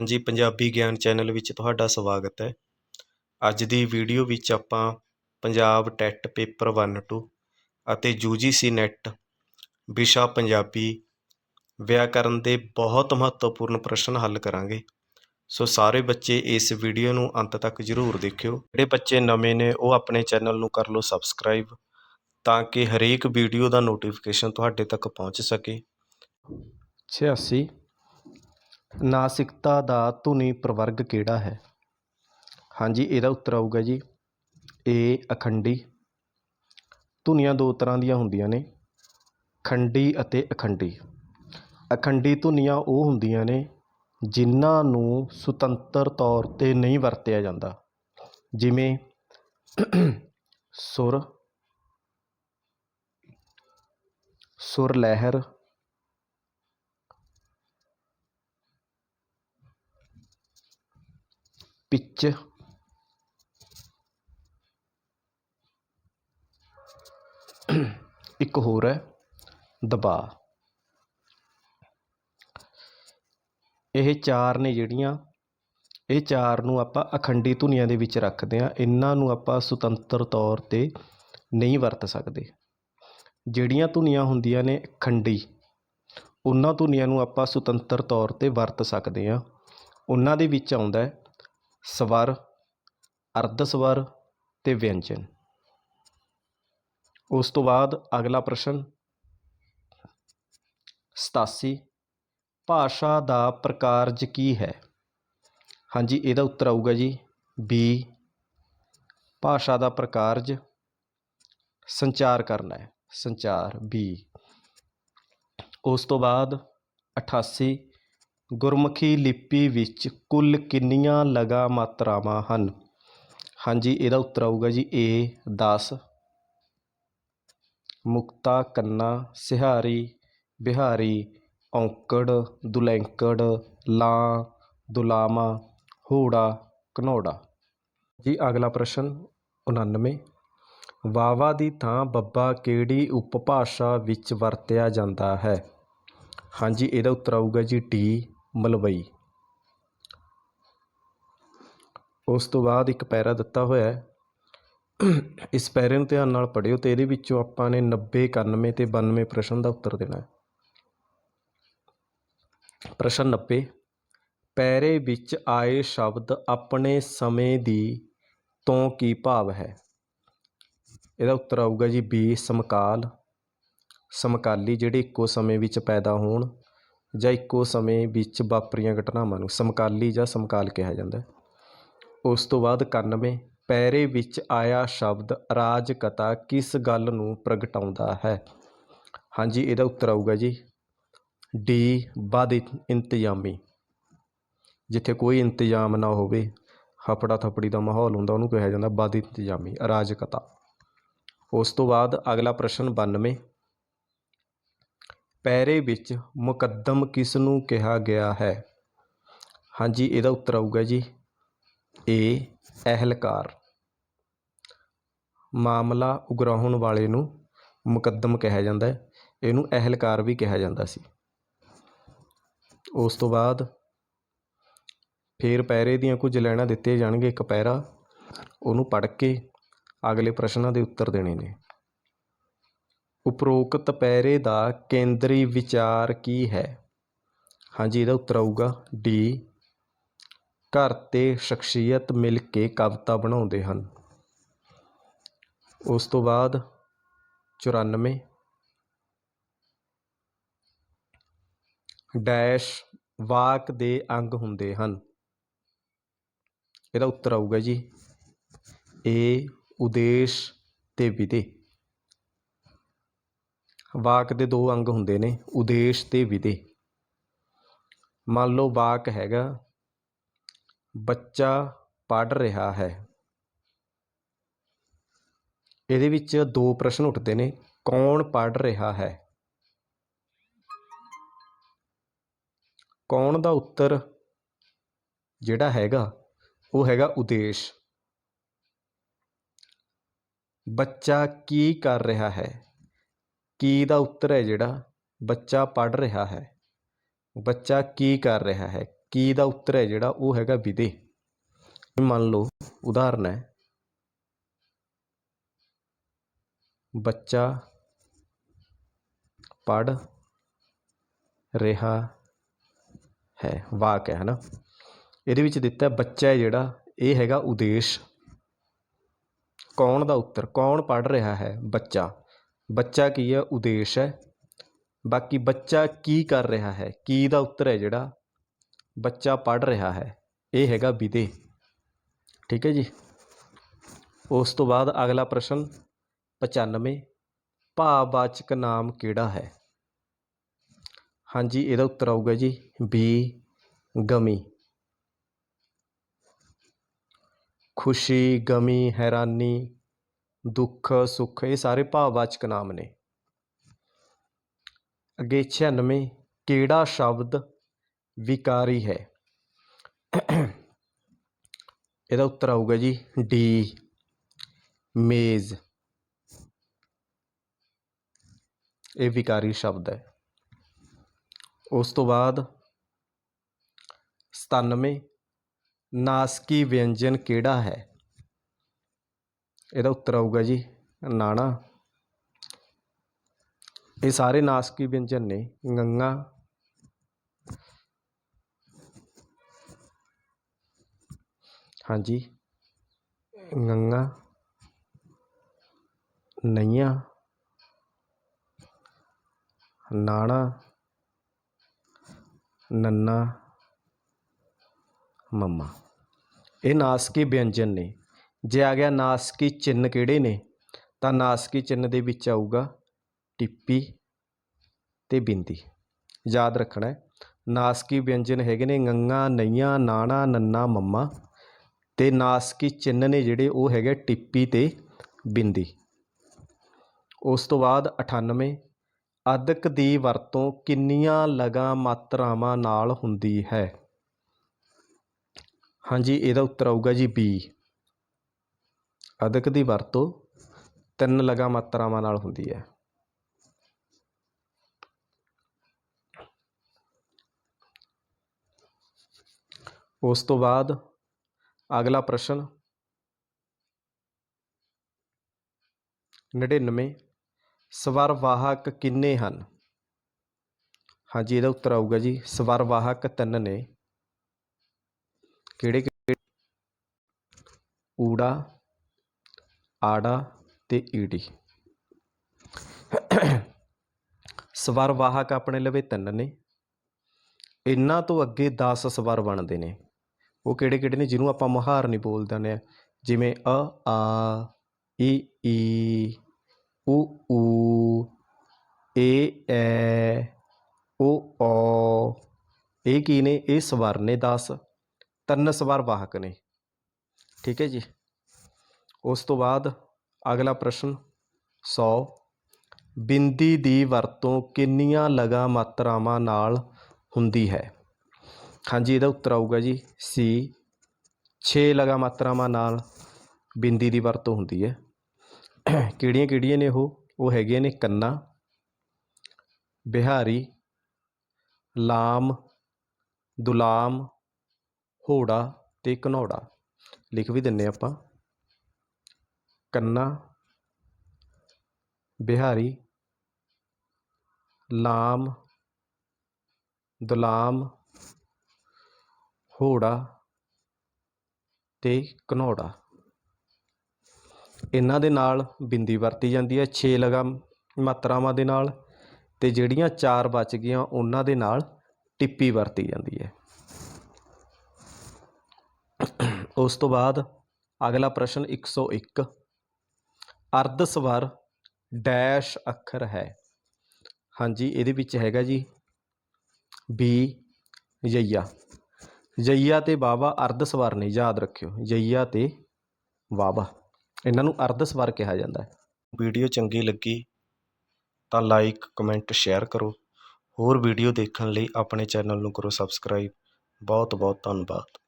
ਜੀ, ਪੰਜਾਬੀ ਗਿਆਨ ਚੈਨਲ ਵਿੱਚ ਤੁਹਾਡਾ ਸਵਾਗਤ ਹੈ। ਅੱਜ ਦੀ ਵੀਡੀਓ ਵਿੱਚ ਆਪਾਂ ਪੰਜਾਬ ਟੈਟ ਪੇਪਰ 1 2 ਅਤੇ ਯੂਜੀਸੀ ਨੈਟ ਵਿਸ਼ਾ ਪੰਜਾਬੀ ਵਿਆਕਰਨ ਦੇ ਬਹੁਤ ਮਹੱਤਵਪੂਰਨ ਪ੍ਰਸ਼ਨ ਹੱਲ ਕਰਾਂਗੇ। ਸੋ ਸਾਰੇ ਬੱਚੇ ਇਸ ਵੀਡੀਓ ਨੂੰ ਅੰਤ ਤੱਕ ਜ਼ਰੂਰ ਦੇਖਿਓ। ਜਿਹੜੇ ਬੱਚੇ ਨਵੇਂ ਨੇ, ਉਹ ਆਪਣੇ ਚੈਨਲ ਨੂੰ ਕਰ ਲਓ ਸਬਸਕ੍ਰਾਈਬ ਤਾਂ ਕਿ ਹਰੇਕ ਵੀਡੀਓ ਦਾ ਨੋਟੀਫਿਕੇਸ਼ਨ ਤੁਹਾਡੇ ਤੱਕ ਪਹੁੰਚ ਸਕੇ। 86 ਨਾਸਿਕਤਾ ਦਾ ਧੁਨੀ ਪ੍ਰਵਰਗ ਕਿਹੜਾ ਹੈ? ਹਾਂਜੀ, ਇਹਦਾ ਉੱਤਰ ਆਊਗਾ ਜੀ ਏ ਅਖੰਡੀ। ਧੁਨੀਆਂ ਦੋ ਤਰ੍ਹਾਂ ਦੀਆਂ ਹੁੰਦੀਆਂ ਨੇ, ਖੰਡੀ ਅਤੇ ਅਖੰਡੀ। ਅਖੰਡੀ ਧੁਨੀਆਂ ਉਹ ਹੁੰਦੀਆਂ ਨੇ ਜਿਨ੍ਹਾਂ ਨੂੰ ਸੁਤੰਤਰ ਤੌਰ ਤੇ ਨਹੀਂ ਵਰਤਿਆ ਜਾਂਦਾ। ਜਿਵੇਂ ਸੁਰ ਸੁਰ ਲਹਿਰ ਪਿੱਚ। ਇੱਕ ਹੋਰ ਹੈ, ਦਬਾਅ। ਇਹ ਚਾਰ ਨੇ ਜਿਹੜੀਆਂ, ਇਹ ਚਾਰ ਨੂੰ ਆਪਾਂ ਅਖੰਡੀ ਧੁਨੀਆਂ ਦੇ ਵਿੱਚ ਰੱਖਦੇ ਹਾਂ, ਇਹਨਾਂ ਨੂੰ ਆਪਾਂ ਸੁਤੰਤਰ ਤੌਰ ਤੇ ਨਹੀਂ ਵਰਤ ਸਕਦੇ। ਜਿਹੜੀਆਂ ਧੁਨੀਆਂ ਹੁੰਦੀਆਂ ਨੇ ਖੰਡੀ ਉਹਨਾਂ ਧੁਨੀਆਂ ਨੂੰ ਆਪਾਂ ਸੁਤੰਤਰ ਤੌਰ ਤੇ ਵਰਤ ਸਕਦੇ ਹਾਂ। ਉਹਨਾਂ ਦੇ ਵਿੱਚ ਆਉਂਦਾ ਹੈ ਸਵਰ, ਅਰਧ ਸਵਰ ਤੇ ਵਿਅੰਜਨ। ਉਸ ਤੋਂ ਬਾਅਦ ਅਗਲਾ ਪ੍ਰਸ਼ਨ 87 ਭਾਸ਼ਾ ਦਾ ਪ੍ਰਕਾਰਜ ਕੀ ਹੈ? ਹਾਂਜੀ, ਇਹਦਾ ਉੱਤਰ ਆਊਗਾ ਜੀ ਬੀ ਭਾਸ਼ਾ ਦਾ ਪ੍ਰਕਾਰਜ ਸੰਚਾਰ ਕਰਨਾ ਹੈ, ਸੰਚਾਰ ਬੀ ਉਸ ਤੋਂ ਬਾਅਦ 88 ਗੁਰਮੁਖੀ ਲਿਪੀ ਵਿੱਚ ਕੁੱਲ ਕਿੰਨੀਆਂ ਲਗਾ ਮਾਤਰਾਵਾਂ ਹਨ? ਹਾਂਜੀ, ਇਹਦਾ ਉੱਤਰ ਆਊਗਾ ਜੀ ਏ 10 ਮੁਕਤਾ, ਕੰਨਾ, ਸਿਹਾਰੀ, ਬਿਹਾਰੀ, ਔਂਕੜ, ਦੁਲੈਂਕੜ, ਲਾਂ, ਦੁਲਾਮਾ, ਹੂੜਾ, ਘਨੌੜਾ। ਜੀ, ਅਗਲਾ ਪ੍ਰਸ਼ਨ 99 ਵਾਵਾ ਦੀ ਥਾਂ ਬੱਬਾ ਕਿਹੜੀ ਉਪਭਾਸ਼ਾ ਵਿੱਚ ਵਰਤਿਆ ਜਾਂਦਾ ਹੈ? ਹਾਂਜੀ, ਇਹਦਾ ਉੱਤਰ ਆਊਗਾ ਜੀ ਟੀ ਮਲਵਈ। ਉਸ ਤੋਂ ਬਾਅਦ ਇੱਕ ਪੈਰਾ ਦਿੱਤਾ ਹੋਇਆ ਹੈ। ਇਸ ਪੈਰੇ ਨੂੰ ਧਿਆਨ ਨਾਲ ਪੜ੍ਹਿਓ ਤੇ ਇਹਦੇ ਵਿੱਚੋਂ ਆਪਾਂ ਨੇ 90 91 ਤੇ 92 ਪ੍ਰਸ਼ਨ ਦਾ ਉੱਤਰ ਦੇਣਾ ਹੈ। ਪ੍ਰਸ਼ਨ 90 ਪੈਰੇ ਵਿੱਚ ਆਏ ਸ਼ਬਦ ਆਪਣੇ ਸਮੇਂ ਦੀ ਤੋਂ ਕੀ ਭਾਵ ਹੈ? ਇਹਦਾ ਉੱਤਰ ਆਊਗਾ ਜੀ ਬੀ, ਸਮਕਾਲ। ਸਮਕਾਲੀ ਜਿਹੜੇ ਇੱਕੋ ਸਮੇਂ ਵਿੱਚ ਪੈਦਾ ਹੋਣ। ਜਾਂ ਇੱਕੋ ਸਮੇਂ ਵਿੱਚ ਵਾਪਰੀਆਂ ਘਟਨਾਵਾਂ ਨੂੰ ਸਮਕਾਲੀ ਜਾਂ ਸਮਕਾਲ ਕਿਹਾ ਜਾਂਦਾ ਉਸ ਤੋਂ ਬਾਅਦ 91 ਪੈਰੇ ਵਿੱਚ ਆਇਆ ਸ਼ਬਦ ਅਰਾਜਕਤਾ ਕਿਸ ਗੱਲ ਨੂੰ ਪ੍ਰਗਟਾਉਂਦਾ ਹੈ? ਹਾਂਜੀ, ਇਹਦਾ ਉੱਤਰ ਆਊਗਾ ਜੀ। ਡੀ ਬਦ ਇੰਤਜ਼ਾਮੀ। ਜਿੱਥੇ ਕੋਈ ਇੰਤਜ਼ਾਮ ਨਾ ਹੋਵੇ ਹਫੜਾ ਥਫੜੀ ਦਾ ਮਾਹੌਲ ਹੁੰਦਾ, ਉਹਨੂੰ ਕਿਹਾ ਜਾਂਦਾ ਬਦ ਇੰਤਜ਼ਾਮੀ ਅਰਾਜਕਤਾ ਉਸ ਤੋਂ ਬਾਅਦ ਅਗਲਾ ਪ੍ਰਸ਼ਨ 92 ਪੈਰੇ ਵਿੱਚ ਮੁਕੱਦਮ ਕਿਸ ਨੂੰ ਕਿਹਾ ਗਿਆ ਹੈ? ਹਾਂਜੀ, ਇਹਦਾ ਉੱਤਰ ਆਊਗਾ ਜੀ। ਏ ਅਹਿਲਕਾਰ। ਮਾਮਲਾ ਉਗਰਾਹੁਣ ਵਾਲੇ ਨੂੰ ਮੁਕੱਦਮ ਕਿਹਾ ਜਾਂਦਾ ਹੈ। ਇਹਨੂੰ ਅਹਿਲਕਾਰ ਵੀ ਕਿਹਾ ਜਾਂਦਾ ਸੀ। ਉਸ ਤੋਂ ਬਾਅਦ ਫੇਰ ਪੈਰੇ ਦੀਆਂ ਕੁਝ ਲਾਈਨਾਂ ਦਿੱਤੇ ਜਾਣਗੇ ਇੱਕ ਪੈਰਾ, ਉਹਨੂੰ ਪੜ੍ਹ ਕੇ ਅਗਲੇ ਪ੍ਰਸ਼ਨਾਂ ਦੇ ਉੱਤਰ ਦੇਣੇ ਨੇ। ਉਪਰੋਕਤ ਪੈਰੇ ਦਾ ਕੇਂਦਰੀ ਵਿਚਾਰ ਕੀ ਹੈ? ਹਾਂਜੀ, ਇਹਦਾ ਉੱਤਰ ਆਊਗਾ ਡੀ ਘਰ ਤੇ ਸ਼ਖਸੀਅਤ ਮਿਲ ਕੇ ਕਵਿਤਾ ਬਣਾਉਂਦੇ ਹਨ। ਉਸ ਤੋਂ ਬਾਅਦ 94 ਡੈਸ਼ ਵਾਕ ਦੇ ਅੰਗ ਹੁੰਦੇ ਹਨ। ਇਹਦਾ ਉੱਤਰ ਆਊਗਾ ਜੀ, ਏ ਉਦੇਸ਼ ਤੇ ਵਿਧੇ। ਵਾਕ ਦੇ ਦੋ ਅੰਗ ਹੁੰਦੇ ਨੇ, ਉਦੇਸ਼ ਤੇ ਵਿਧੇ। ਮੰਨ ਲਓ ਵਾਕ ਹੈਗਾ, ਬੱਚਾ ਪੜ੍ਹ ਰਿਹਾ ਹੈ। ਇਹਦੇ ਵਿੱਚ ਦੋ ਪ੍ਰਸ਼ਨ ਉੱਠਦੇ ਨੇ, ਕੌਣ ਪੜ੍ਹ ਰਿਹਾ ਹੈ? ਕੌਣ ਦਾ ਉੱਤਰ ਜਿਹੜਾ ਹੈਗਾ, ਉਹ ਹੈਗਾ ਉਦੇਸ਼। ਬੱਚਾ ਕੀ ਕਰ ਰਿਹਾ ਹੈ? ਕੀ ਦਾ ਉੱਤਰ ਹੈ ਜਿਹੜਾ ਬੱਚਾ ਪੜ੍ਹ ਰਿਹਾ ਹੈ? ਬੱਚਾ ਕੀ ਕਰ ਰਿਹਾ ਹੈ? ਕੀ ਦਾ ਉੱਤਰ ਹੈ ਜਿਹੜਾ ਉਹ ਹੈਗਾ ਵਿਦੇ? ਮੰਨ ਲਓ, ਉਦਾਹਰਨ ਹੈ। ਬੱਚਾ ਪੜ ਰਿਹਾ ਹੈ। ਵਾਕ ਹੈ, ਹਨਾ? ਇਹਦੇ ਵਿੱਚ ਦਿੱਤਾ ਬੱਚਾ ਹੈ ਜਿਹੜਾ, ਇਹ ਹੈਗਾ ਉਦੇਸ਼। ਕੌਣ ਦਾ ਉੱਤਰ? ਕੌਣ ਪੜ ਰਿਹਾ ਹੈ ਬੱਚਾ? ਬੱਚਾ ਕੀ ਹੈ? ਉਦੇਸ਼ ਹੈ। ਬਾਕੀ ਬੱਚਾ ਕੀ ਕਰ ਰਿਹਾ ਹੈ? ਕੀ ਦਾ ਉੱਤਰ ਹੈ ਜਿਹੜਾ ਬੱਚਾ ਪੜ੍ਹ ਰਿਹਾ ਹੈ? ਇਹ ਹੈਗਾ ਵਿਧੇ। ਠੀਕ ਹੈ ਜੀ? ਉਸ ਤੋਂ ਬਾਅਦ ਅਗਲਾ ਪ੍ਰਸ਼ਨ 95 ਭਾਵਵਾਚਕ ਨਾਮ ਕਿਹੜਾ ਹੈ? ਹਾਂਜੀ, ਇਹਦਾ ਉੱਤਰ ਆਊਗਾ ਜੀ, ਬੀ, ਗਮੀ। ਖੁਸ਼ੀ, ਗਮੀ, ਹੈਰਾਨੀ ਦੁੱਖ, ਸੁੱਖ, ਇਹ ਸਾਰੇ ਭਾਵਵਾਚਕ ਨਾਮ ਨੇ। ਅੱਗੇ 96 ਕਿਹੜਾ ਸ਼ਬਦ ਵਿਕਾਰੀ ਹੈ? ਇਹਦਾ ਉੱਤਰ ਆਊਗਾ ਜੀ, ਡੀ, ਮੇਜ਼। ਇਹ ਵਿਕਾਰੀ ਸ਼ਬਦ ਹੈ। ਉਸ ਤੋਂ ਬਾਅਦ 97 ਨਾਸਕੀ ਵਿਅੰਜਨ ਕਿਹੜਾ ਹੈ? ਇਹਦਾ ਉੱਤਰ ਆਊਗਾ ਜੀ, ਨਾਣਾ। ਇਹ ਸਾਰੇ ਨਾਸਕੀ ਵਿਅੰਜਨ ਨੇ, ਗੰਗਾ। ਹਾਂਜੀ। ਗੰਗਾ। ਨਈਆਂ। ਨਾਣਾ। ਨੰਨਾ। ਮੰਮਾ। ਇਹ ਨਾਸਕੀ ਵਿਅੰਜਨ ਨੇ। ਜੇ ਆ ਗਿਆ ਨਾਸਕੀ ਚਿੰਨ੍ਹ ਕਿਹੜੇ ਨੇ, ਤਾਂ ਨਾਸਕੀ ਚਿੰਨ੍ਹ ਦੇ ਵਿੱਚ ਆਊਗਾ ਟਿੱਪੀ ਅਤੇ ਬਿੰਦੀ। ਯਾਦ ਰੱਖਣਾ ਹੈ, ਨਾਸਕੀ ਵਿਅੰਜਨ ਹੈਗੇ ਨੇ ਗੰਗਾ, ਨਈਆਂ, ਨਾਣਾ, ਨੰਨਾ, ਮੰਮਾ ਤੇ ਨਾਸਕੀ ਚਿੰਨ੍ਹ ਨੇ ਜਿਹੜੇ ਉਹ ਹੈਗੇ ਟਿੱਪੀ ਤੇ ਬਿੰਦੀ। ਉਸ ਤੋਂ ਬਾਅਦ 98 ਅਦਕ ਦੀ ਵਰਤੋਂ ਕਿੰਨੀਆਂ ਲਗਾ ਮਾਤਰਾਵਾਂ ਨਾਲ ਹੁੰਦੀ ਹੈ? ਹਾਂਜੀ, ਇਹਦਾ ਉੱਤਰ ਆਊਗਾ ਜੀ ਬੀ। ਅਦਕ ਦੀ ਵਰਤੋਂ ਤਿੰਨ ਲਗਾ ਮਾਤਰਾਵਾਂ ਨਾਲ ਹੁੰਦੀ ਹੈ। ਉਸ ਤੋਂ ਬਾਅਦ ਅਗਲਾ ਪ੍ਰਸ਼ਨ 99 ਸਵਰ ਵਾਹਕ ਕਿੰਨੇ ਹਨ? ਹਾਂਜੀ, ਇਹਦਾ ਉੱਤਰ ਆਊਗਾ ਜੀ ਸਵਰ ਵਾਹਕ ਤਿੰਨ ਨੇ। ਕਿਹੜੇ ਕਿਹੜੇ ਊੜਾ ਆੜਾ ਤੇ ਈੜੀ। ਸਵਰ ਵਾਹਕ ਆਪਣੇ ਲਵੇ ਤਿੰਨ ਨੇ। ਇਹਨਾਂ ਤੋਂ ਅੱਗੇ 10 ਸਵਰ ਬਣਦੇ ਨੇ। ਉਹ ਕਿਹੜੇ ਕਿਹੜੇ ਨੇ ਜਿਹਨੂੰ ਆਪਾਂ ਮੁਹਾਰਨੀ ਬੋਲਦੇ ਨੇ ਜਿਵੇਂ ਅ, ਆ, ਈ ਈ ਊ ਊ, ਏ, ਐ ਓ। ਔ ਇਹ ਕੀ ਨੇ? ਇਹ ਸਵਰ ਨੇ 10 ਤਿੰਨ ਸਵਰ ਵਾਹਕ ਨੇ। ਠੀਕ ਹੈ ਜੀ? ਉਸ ਤੋਂ ਬਾਅਦ ਅਗਲਾ ਪ੍ਰਸ਼ਨ 100 ਬਿੰਦੀ ਦੀ ਵਰਤੋਂ ਕਿੰਨੀਆਂ ਲਗਾ ਮਾਤਰਾਵਾਂ ਨਾਲ ਹੁੰਦੀ ਹੈ? ਹਾਂਜੀ, ਇਹਦਾ ਉੱਤਰ ਆਊਗਾ ਜੀ ਸੀ 6 ਲਗਾ ਮਾਤਰਾਵਾਂ ਨਾਲ ਬਿੰਦੀ ਦੀ ਵਰਤੋਂ ਹੁੰਦੀ ਹੈ। ਕਿਹੜੀਆਂ ਕਿਹੜੀਆਂ ਨੇ ਉਹ? ਉਹ ਹੈਗੀਆਂ ਨੇ ਕੰਨਾ, ਬਿਹਾਰੀ, ਲਾਮ, ਦੁਲਾਮ, ਹੋੜਾ ਤੇ ਘਨੌੜਾ। ਲਿਖ ਵੀ ਦਿੰਨੇ ਆਪਾਂ। ਕੰਨਾ, ਬਿਹਾਰੀ, ਲਾਮ, ਦੁਲਾਮ, ਹੋੜਾ ਅਤੇ ਘਨੌੜਾ। ਇਹਨਾਂ ਦੇ ਨਾਲ ਬਿੰਦੀ ਵਰਤੀ ਜਾਂਦੀ ਹੈ ਛੇ ਲਗਾ ਮਾਤਰਾਵਾਂ ਦੇ ਨਾਲ ਅਤੇ ਜਿਹੜੀਆਂ ਚਾਰ ਬਚ ਗਈਆਂ ਉਹਨਾਂ ਦੇ ਨਾਲ ਟਿੱਪੀ ਵਰਤੀ ਜਾਂਦੀ ਹੈ। ਉਸ ਤੋਂ ਬਾਅਦ ਅਗਲਾ ਪ੍ਰਸ਼ਨ 101 ਅਰਧ ਸਵਰ ਡੈਸ਼ ਅੱਖਰ ਹੈ। ਹਾਂਜੀ, ਇਹਦੇ ਵਿੱਚ ਹੈਗਾ ਜੀ ਬੀ ਜਈਆ ਜਈਆ ਤੇ ਬਾਵਾ ਅਰਧ ਸਵਰ ਨੇ, ਯਾਦ ਰੱਖਿਓ। ਜਈਆ ਤੇ ਵਾਵਾ। ਇਹਨਾਂ ਨੂੰ ਅਰਧ ਸਵਰ ਕਿਹਾ ਜਾਂਦਾ ਹੈ। ਵੀਡੀਓ ਚੰਗੀ ਲੱਗੀ ਤਾਂ ਲਾਈਕ, ਕਮੈਂਟ, ਸ਼ੇਅਰ ਕਰੋ। ਹੋਰ ਵੀਡੀਓ ਦੇਖਣ ਲਈ ਆਪਣੇ ਚੈਨਲ ਨੂੰ ਕਰੋ ਸਬਸਕ੍ਰਾਈਬ। ਬਹੁਤ ਬਹੁਤ ਧੰਨਵਾਦ।